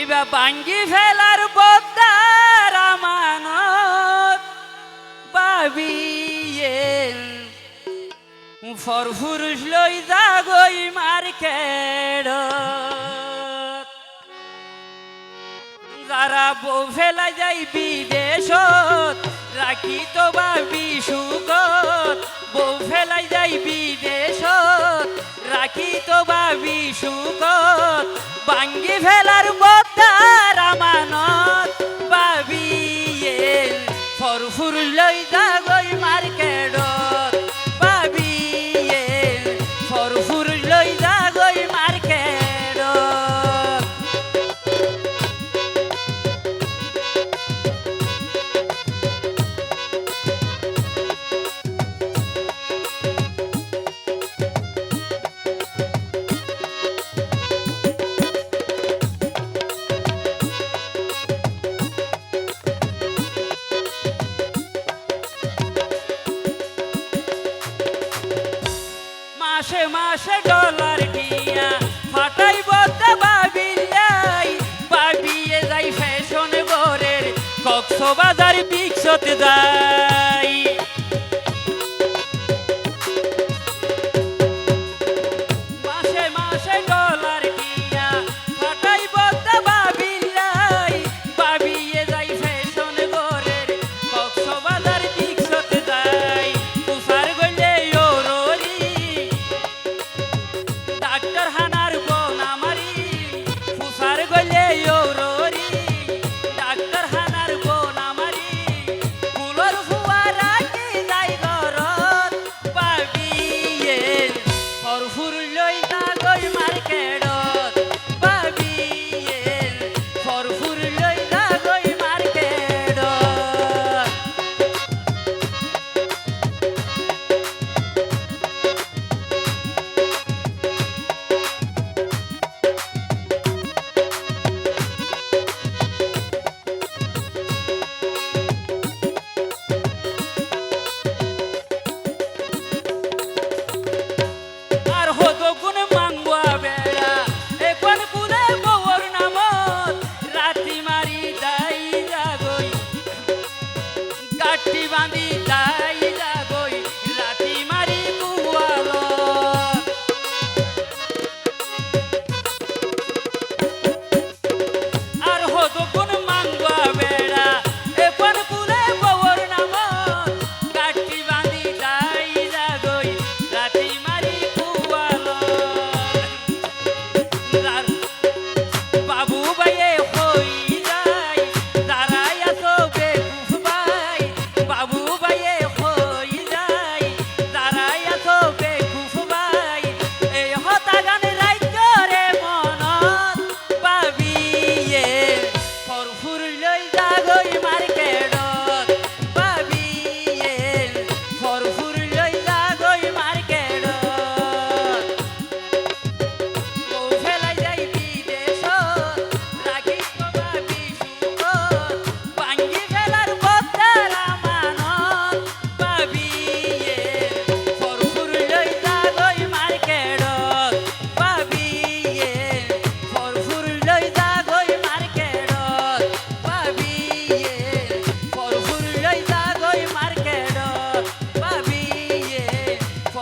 ইবা বাঙ্গি ফেলার বদ্দার আমানত ফর ফুরুষ লই যাগই মার্কেট যারা বউ ফেলা যাই বিদেশত রাখি তো ভাবি সুখত বউ ফেলাই যাই বিদেশত। রাখি তো বাবি সুখত বাঙ্গি ফেলার বদার আমানত। বাবি ফর ফুরুষ লই যাগই মাসে মাসে ডলার নিয়া ফাটাই বলতে বাবিলাই বাবিয়ে যাই ফ্যাশন বরের কক্সবাজার বিকশতে যাই।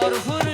서로